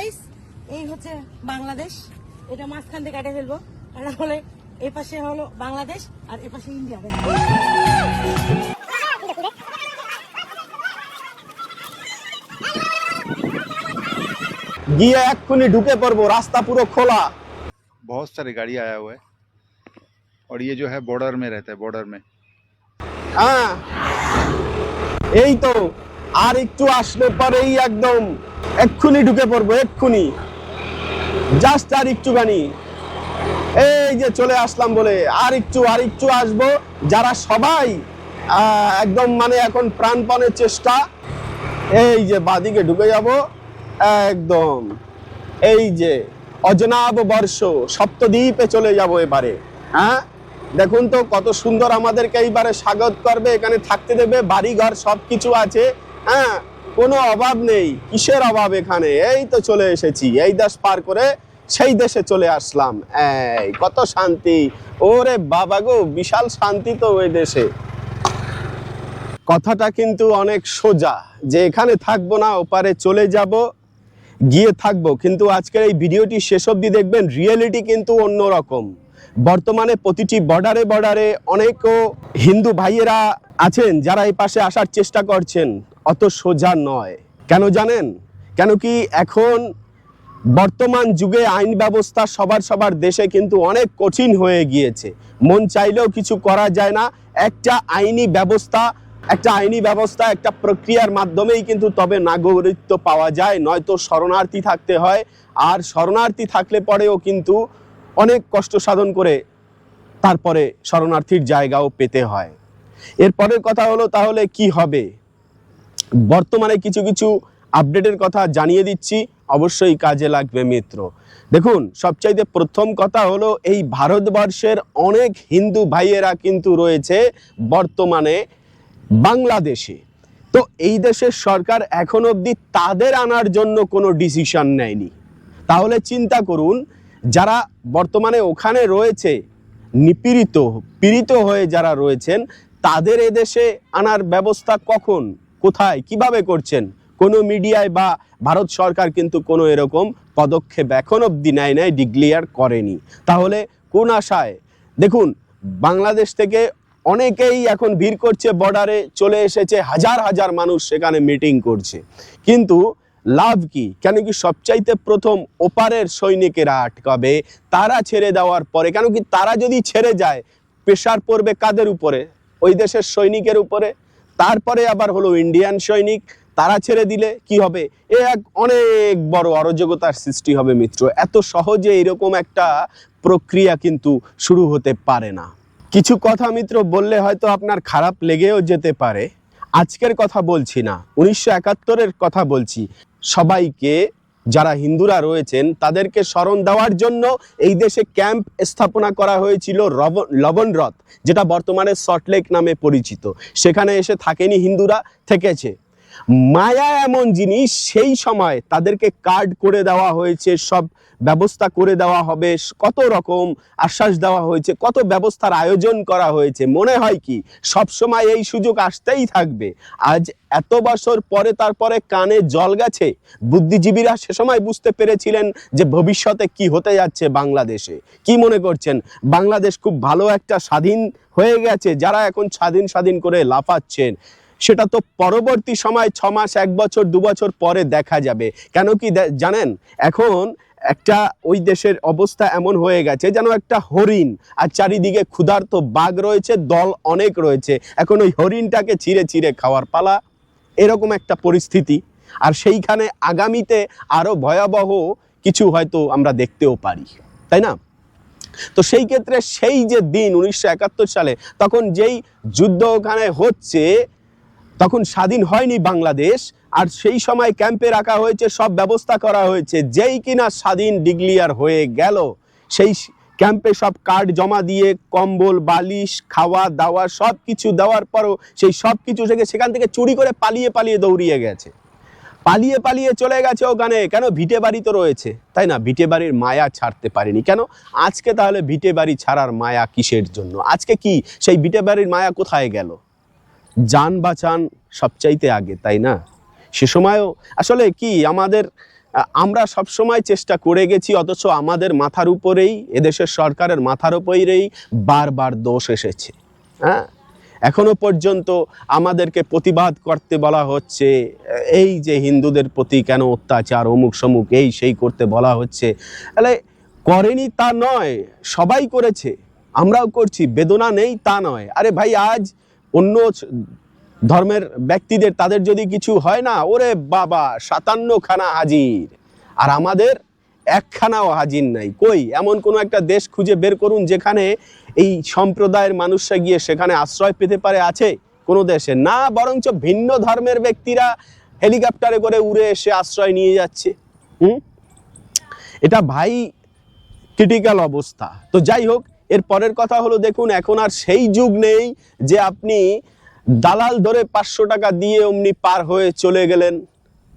Guys এই হচ্ছে বাংলাদেশ এটা মাঝখান থেকে কেটে ফেলবো এটা হলে এ পাশে হলো বাংলাদেশ আর এ পাশে ইন্ডিয়া গিয়ে এক্ষুনি ঢুকে পড়বো রাস্তা পুরো খোলা बहुत सारी गाड़ी आया हुआ है और ये जो है बॉर्डर में रहता है बॉर्डर में হ্যাঁ এই তো আর একটু আসলে পরেই একদম এক্ষুনি ঢুকে পড়ব, এক্ষুনি। জাস্ট আর একটুখানি। এই যে চলে আসলাম বলে, আর একটু আর একটু আসব। যারা সবাই একদম মানে এখন প্রাণপণের চেষ্টা, এই যে বাদিকে ঢুকে যাব। একদম। এই যে অজনাব বর্ষ, সপ্তদ্বীপে চলে যাব এবারে। হ্যাঁ? দেখুন তো, কত সুন্দর আমাদেরকে এইবারে স্বাগত করবে, এখানে থাকতে দেবে বাড়ি ঘর সব কিছু আছে। হ্যাঁ কোনো অভাব নেই। কিসের অভাব এখানে? এই তো চলে এসেছি। এই দেশ পার করে সেই দেশে চলে আসলাম। এই, কত শান্তি। ওরে বাবা গো, বিশাল শান্তি তো ওই দেশে। কথাটা কিন্তু অনেক সোজা। যে এখানে থাকব না, ওপারে চলে যাব, গিয়ে থাকব। কিন্তু আজকের এই ভিডিওটি শেষ অবধি দেখবেন, রিয়েলিটি কিন্তু অন্যরকম। বর্তমানে প্রতিটি বর্ডারে বর্ডারে অনেকও হিন্দু ভাইয়েরা আছেন যারা এই পাশে আসার চেষ্টা করছেন, অত সোজা নয়। কেন জানেন? কেন কি এখন বর্তমান যুগে আইন ব্যবস্থা সবার সবার দেশে কিন্তু অনেক কঠিন হয়ে গিয়েছে। মন চাইলেও কিছু করা যায় না। একটা আইনি ব্যবস্থা, একটা আইনি ব্যবস্থা, একটা প্রক্রিয়ার মাধ্যমেই কিন্তু তবে নাগরিকত্ব পাওয়া যায়। নয়তো শরণার্থী থাকতে হয়। আর শরণার্থী থাকলে পরেও কিন্তু অনেক কষ্ট সাধন করে তারপরে শরণার্থীর জায়গাও পেতে হয়। এরপরের কথা হলো, তাহলে কি হবে? বর্তমানে কিছু কিছু আপডেটের কথা জানিয়ে দিচ্ছি, অবশ্যই কাজে লাগবে মিত্র। দেখুন, সবচাইতে প্রথম কথা হলো, এই ভারতবর্ষের অনেক হিন্দু ভাইয়েরা কিন্তু রয়েছে বর্তমানে বাংলাদেশে। তো এই দেশের সরকার এখন অবধি তাদের আনার জন্য কোনো ডিসিশন নেয়নি। তাহলে চিন্তা করুন যারা বর্তমানে ওখানে রয়েছে, নিপীড়িত, পীড়িত হয়ে যারা রয়েছেন, তাদের এদেশে আনার ব্যবস্থা কখন? কোথায়? কীভাবে করছেন? কোনো মিডিয়ায় বা ভারত সরকার কিন্তু কোনো এরকম পদক্ষেপ এখন অবধি নেয় নেয় ডিক্লিয়ার করেনি। তাহলে কোন আশায়? দেখুন, বাংলাদেশ থেকে অনেকেই এখন ভিড় করছে বর্ডারে চলে এসেছে, হাজার হাজার মানুষ সেখানে মিটিং করছে। কিন্তু লাভ কি? কেন কি সবচাইতে প্রথম ওপারের সৈনিকেরা আটকাবে? তারা ছেড়ে দেওয়ার পরে, কেন কি তারা যদি ছেড়ে যায় প্রেশার পড়বে কাদের উপরে? ওই দেশের সৈনিকের উপরে। তারপরে আবার হলো ইন্ডিয়ান সৈনিক, তারা ছেড়ে দিলে কি হবে? এ এক অনেক বড় অরাজকতার সৃষ্টি হবে মিত্র। এত সহজে এরকম একটা প্রক্রিয়া কিন্তু শুরু হতে পারে না। কিছু কথা মিত্র, বললে হয়তো আপনার খারাপ লেগেও যেতে পারে। আজকের কথা বলছি না। উনিশশো একাত্তরের কথা বলছি। সবাইকে, যারা হিন্দুরা রয়েছেন, তাদেরকে স্মরণ দেওয়ার জন্য এই দেশে ক্যাম্প স্থাপনা করা হয়েছিল লবণ লবণরথ, যেটা বর্তমানে সল্টলেক নামে পরিচিত। সেখানে এসে থাকেনি হিন্দুরা, থেকেছে। মায়া এমন জিনিস, সেই সময় তাদেরকে কার্ড করে দেওয়া হয়েছে, সব ব্যবস্থা করে দেওয়া হবে, কত রকম আশ্বাস দেওয়া হয়েছে, কত ব্যবস্থার আয়োজন করা হয়েছে। মনে হয় কি, সব সময় এই সুযোগ আসতেই থাকবে। আজ এত বছর পরে তারপরে কানে জল গেছে। বুদ্ধিজীবীরা সে সময় বুঝতে পেরেছিলেন যে ভবিষ্যতে কি হতে যাচ্ছে বাংলাদেশে। কি মনে করছেন? বাংলাদেশ খুব ভালো একটা স্বাধীন হয়ে গেছে, যারা এখন স্বাধীন স্বাধীন করে লাফাচ্ছেন। সেটা তো পরবর্তী সময় ছ মাস, এক বছর, দু বছর পরে দেখা যাবে। কেন কি জানেন? এখন একটা ওই দেশের অবস্থা এমন হয়ে গেছে যেন একটা হরিণ, আর চারিদিকে ক্ষুধার্ত বাঘ রয়েছে, দল অনেক রয়েছে। এখন ওই হরিণটাকে ছিঁড়ে ছিঁড়ে খাওয়ার পালা, এরকম একটা পরিস্থিতি। আর সেইখানে আগামীতে আরও ভয়াবহ কিছু হয়তো আমরা দেখতেও পারি, তাই না? তো সেই ক্ষেত্রে সেই যে দিন উনিশশো একাত্তর সালে, তখন যেই যুদ্ধ ওখানে হচ্ছে তখন স্বাধীন হয়নি বাংলাদেশ, আর সেই সময় ক্যাম্পে রাখা হয়েছে, সব ব্যবস্থা করা হয়েছে। যেই কিনা স্বাধীন ডিক্লিয়ার হয়ে গেল, সেই ক্যাম্পে সব কার্ড জমা দিয়ে কম্বল, বালিশ, খাওয়া, দাওয়া সব কিছু দেওয়ার পরও সেই সব কিছু থেকে সেখান থেকে চুরি করে পালিয়ে পালিয়ে দৌড়িয়ে গেছে। পালিয়ে পালিয়ে চলে গেছে ওখানে কেন? ভিটে বাড়ি তো রয়েছে। তাই না? ভিটে বাড়ির মায়া ছাড়তে পারেনি। কেন? আজকে তাহলে ভিটে বাড়ি ছাড়ার মায়া কিসের জন্য? আজকে কি? সেই ভিটে বাড়ির মায়া কোথায় গেল? যান বাঁচান সবচাইতে আগে, তাই না? সে সময়ও, আসলে কি আমাদের আমরা সবসময় চেষ্টা করে গেছি, অথচ আমাদের মাথার উপরেই, এদেশের সরকারের মাথার উপরেই বারবার দোষ এসেছে হ্যাঁ? এখনও পর্যন্ত আমাদেরকে প্রতিবাদ করতে বলা হচ্ছে, এই যে হিন্দুদের প্রতি কেন অত্যাচার অমুক সমুক এই সেই করতে বলা হচ্ছে, তাহলে করেনি তা নয়, সবাই করেছে, আমরাও করছি, বেদনা নেই তা নয়। আরে ভাই, আজ অন্য ধর্মের ব্যক্তিদের তাদের যদি কিছু হয় না, ওরে বাবা সাতান্ন খানা হাজির। আর আমাদের একখানাও হাজির নাই। কই? এমন কোনো একটা দেশ খুঁজে বের করুন যেখানে এই সম্প্রদায়ের মানুষরা গিয়ে সেখানে আশ্রয় পেতে পারে, আছে কোনো দেশে? না, বরঞ্চ ভিন্ন ধর্মের ব্যক্তিরা হেলিকপ্টারে করে উড়ে এসে আশ্রয় নিয়ে যাচ্ছে। হুম? এটা ভাই ক্রিটিক্যাল অবস্থা। তো যাই হোক এর পরের কথা হলো, দেখুন, এখন আর সেই যুগ নেই যে আপনি দালাল ধরে পাঁচশো টাকা দিয়ে অমনি পার হয়ে চলে গেলেন,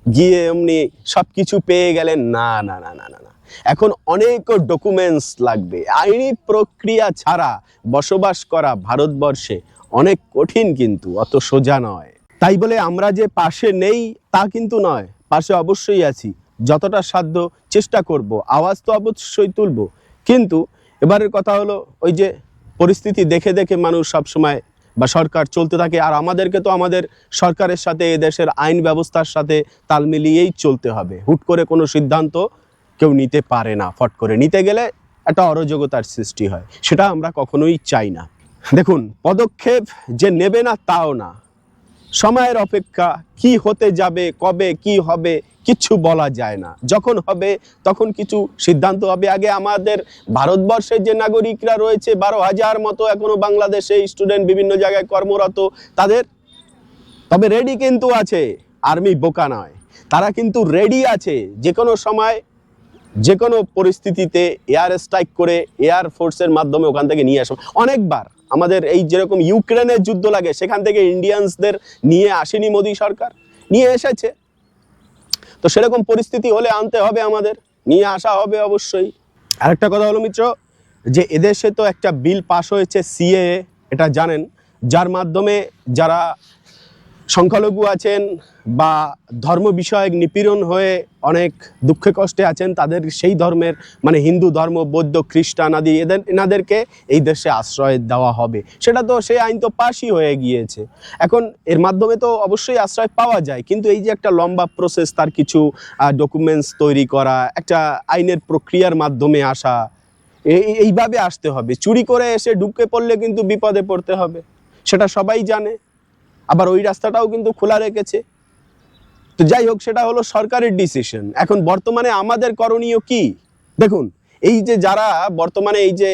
গিয়ে অমনি সব কিছু পেয়ে গেলেন। না না না না না না। এখন অনেক ডকুমেন্টস লাগবে। আইনি প্রক্রিয়া ছাড়া বসবাস করা ভারতবর্ষে অনেক কঠিন কিন্তু, অত সোজা নয়। তাই বলে আমরা যে পাশে নেই, তা কিন্তু নয়। পাশে অবশ্যই আছি। যতটা সাধ্য চেষ্টা করব। আওয়াজ তো অবশ্যই তুলব। কিন্তু এবারের কথা হলো ওই যে পরিস্থিতি দেখে দেখে মানুষ সব সময় বা সরকার চলতে থাকে, আর আমাদেরকে তো আমাদের সরকারের সাথে এদেশের আইন ব্যবস্থার সাথে তাল মিলিয়েই চলতে হবে। হুট করে কোনো সিদ্ধান্ত কেউ নিতে পারে না, ফট করে। নিতে গেলে একটা অরাজকতার সৃষ্টি হয়, সেটা আমরা কখনোই চাই না। দেখুন, পদক্ষেপ যে নেবে না, তাও না। সময়ের অপেক্ষা, কি হতে যাবে, কবে, কি হবে কিচ্ছু বলা যায় না। যখন হবে, তখন কিছু সিদ্ধান্ত হবে। আগে আমাদের ভারতবর্ষের যে নাগরিকরা রয়েছে, বারো হাজার মতো এখনও বাংলাদেশে স্টুডেন্ট বিভিন্ন জায়গায় কর্মরত, তাদের তবে রেডি কিন্তু আছে আর্মি বোকা নয়। তারা কিন্তু রেডি আছে যে কোনো সময় যে কোনো পরিস্থিতিতে এয়ার স্ট্রাইক করে এয়ার ফোর্সের মাধ্যমে ওখান থেকে নিয়ে আসো অনেকবার আমাদের এই যেরকম ইউক্রেনের যুদ্ধ লাগে, সেখান থেকে ইন্ডিয়ানসদের নিয়ে আসেনি মোদী সরকার। নিয়ে এসেছে। তো সেরকম পরিস্থিতি হলে আনতে হবে আমাদের, নিয়ে আসা হবে অবশ্যই। আরেকটা কথা হলো মিত্র, যে এদেশে তো একটা বিল পাশ হয়েছে সিএ এটা জানেন, যার মাধ্যমে যারা সংখ্যালঘু আছেন বা ধর্ম বিষয়ক নিপীড়ন হয়ে অনেক দুঃখে কষ্টে আছেন, তাদের সেই ধর্মের মানে হিন্দু ধর্ম, বৌদ্ধ, খ্রিস্টান আদি এদের, এনাদেরকে এই দেশে আশ্রয় দেওয়া হবে। সেটা তো, সেই আইন তো পাশই হয়ে গিয়েছে। এখন এর মাধ্যমে তো অবশ্যই আশ্রয় পাওয়া যায়, কিন্তু এই যে একটা লম্বা প্রসেস তার কিছু ডকুমেন্টস তৈরি করা, একটা আইনের প্রক্রিয়ার মাধ্যমে আসা এই- এইভাবে আসতে হবে। চুরি করে এসে ঢুকে পড়লে কিন্তু বিপদে পড়তে হবে। সেটা সবাই জানে। আবার ওই রাস্তাটাও কিন্তু খোলা রেখেছে। তো যাই হোক, সেটা হলো সরকারের ডিসিশন এখন বর্তমানে আমাদের করণীয় কি? দেখুন, এই যে যারা বর্তমানে এই যে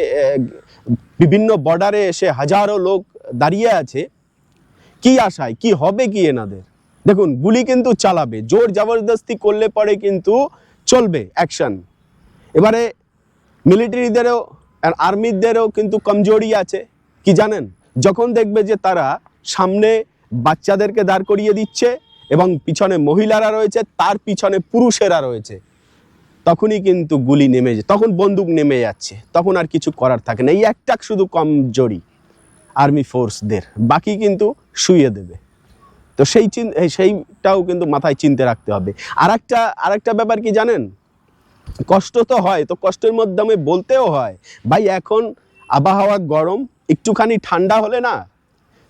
বিভিন্ন বর্ডারে এসে হাজারো লোক দাঁড়িয়ে আছে, কি আশায়, কি হবে কি এনাদের? দেখুন, গুলি কিন্তু চালাবে, জোর জবরদস্তি করলে পরে কিন্তু চলবে অ্যাকশন এবারে মিলিটারিদেরও আর্মিদেরও কিন্তু কমজোরি আছে, কি জানেন? যখন দেখবে যে তারা সামনে বাচ্চাদেরকে দাঁড় করিয়ে দিচ্ছে এবং পিছনে মহিলারা রয়েছে, তার পিছনে পুরুষেরা রয়েছে। তখনই কিন্তু গুলি নেমে যায়, তখন বন্দুক নেমে যাচ্ছে, তখন আর কিছু করার থাকে না। এই একটা শুধু কমজোরি আর্মি ফোর্সদের, বাকি কিন্তু শুয়ে দেবে। তো সেই চিন সেইটাও কিন্তু মাথায় চিনতে রাখতে হবে। আর একটা আর একটা ব্যাপার কি জানেন? কষ্ট তো হয়, তো কষ্টের মাধ্যমে বলতেও হয়, ভাই, এখন আবহাওয়া গরম, একটুখানি ঠান্ডা হলে না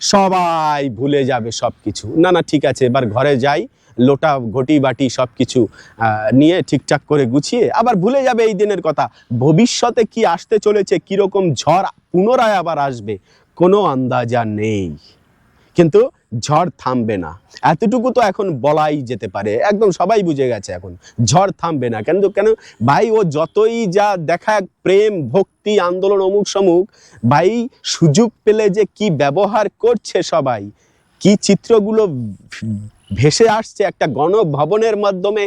সবাই ভুলে যাবে সব কিছু না না, ঠিক আছে, এবার ঘরে যাই, লোটা, ঘটি, বাটি সব কিছু নিয়ে ঠিকঠাক করে গুছিয়ে আবার ভুলে যাবে এই দিনের কথা। ভবিষ্যতে কি আসতে চলেছে, কীরকম ঝড় পুনরায় আবার আসবে, কোনো আন্দাজা নেই। কিন্তু ঝড় থামবে না। এতটুকু তো এখন বলাই যেতে পারে। একদম সবাই বুঝে গেছে এখন, ঝড় থামবে না। কেন কেন ভাই, ও যতই যা দেখা, প্রেম, ভক্তি, আন্দোলন, অমুক সমুক, ভাই, সুযোগ পেলে যে কি ব্যবহার করছে সবাই, কি চিত্রগুলো ভেসে আসছে একটা গণভবনের মাধ্যমে,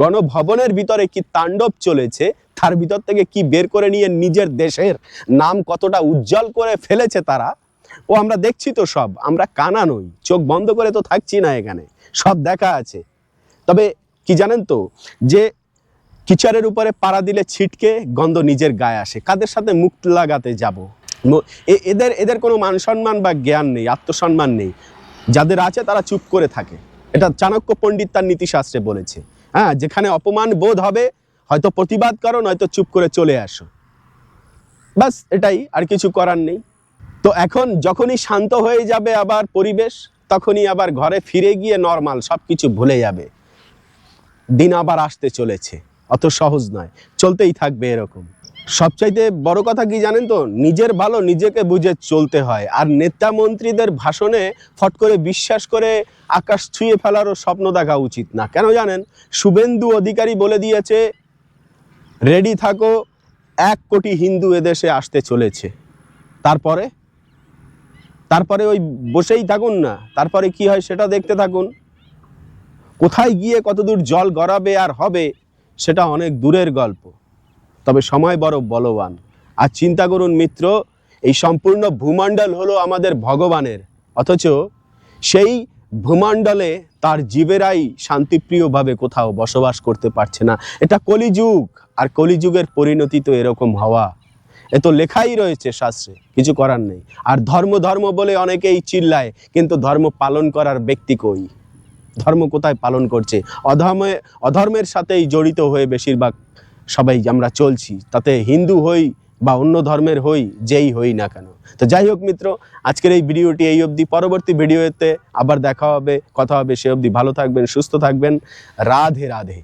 গণভবনের ভিতরে কি তাণ্ডব চলেছে, তার ভিতর থেকে কি বের করে নিয়ে নিজের দেশের নাম কতটা উজ্জ্বল করে ফেলেছে তারা ও আমরা দেখছি তো সব, আমরা কানা নই, চোখ বন্ধ করে তো থাকছি না এখানে, সব দেখা আছে। তবে কি জানেন তো, যে কিচারের উপরে পাড়া দিলে ছিটকে গন্ধ নিজের গায়ে আসে, কাদের সাথে মুখ লাগাতে যাব? এদের এদের কোনো মান সম্মান বা জ্ঞান নেই, আত্মসম্মান নেই, যাদের আছে তারা চুপ করে থাকে। এটা চাণক্য পণ্ডিত তার নীতিশাস্ত্রে বলেছে। হ্যাঁ যেখানে অপমান বোধ হবে, হয়তো প্রতিবাদ করো, নয়তো চুপ করে চলে আসো। বাস এটাই, আর কিছু করার নেই। তো এখন যখনই শান্ত হয়ে যাবে আবার পরিবেশ, তখনই আবার ঘরে ফিরে গিয়ে নর্মাল সব কিছু ভুলে যাবে। দিন আবার আসতে চলেছে, অত সহজ নয়, চলতেই থাকবে এরকম। সবচাইতে বড় কথা কি জানেন তো, নিজের ভালো নিজেকে বুঝে চলতে হয়, আর নেতা মন্ত্রীদের ভাষণে ফট করে বিশ্বাস করে আকাশ ছুঁয়ে ফেলারও স্বপ্ন দেখা উচিত না। কেন জানেন? শুভেন্দু অধিকারী বলে দিয়েছে, রেডি থাকো, এক কোটি হিন্দু এদেশে আসতে চলেছে। তারপরে? তারপরে ওই বসেই থাকুন না। তারপরে কি হয় সেটা দেখতে থাকুন। কোথায় গিয়ে কতদূর জল গড়াবে আর হবে, সেটা অনেক দূরের গল্প। তবে সময় বড় বলবান। আর চিন্তা করুন মিত্র, এই সম্পূর্ণ ভূমণ্ডল হলো আমাদের ভগবানের। অথচ সেই ভূমণ্ডলে তার জীবেরাই শান্তিপ্রিয়ভাবে কোথাও বসবাস করতে পারছে না। এটা কলিযুগ, আর কলিযুগের পরিণতি তো এরকম হওয়া এ তো লেখাই রয়েছে শাস্ত্রে, কিছু করার নেই। আর ধর্ম ধর্ম বলে অনেকেই চিল্লায়, কিন্তু ধর্ম পালন করার ব্যক্তি কই? ধর্ম কোথায় পালন করছে? অধর্মে, অধর্মের সাথেই জড়িত হয়ে বেশিরভাগ সবাই আমরা চলছি, তাতে হিন্দু হই বা অন্য ধর্মের হই, যেই হই না কেন। তো যাই হোক মিত্র, আজকের এই ভিডিওটি এই অবধি, পরবর্তী ভিডিওতে আবার দেখা হবে, কথা হবে সে অবধি। ভালো থাকবেন, সুস্থ থাকবেন। রাধে রাধে।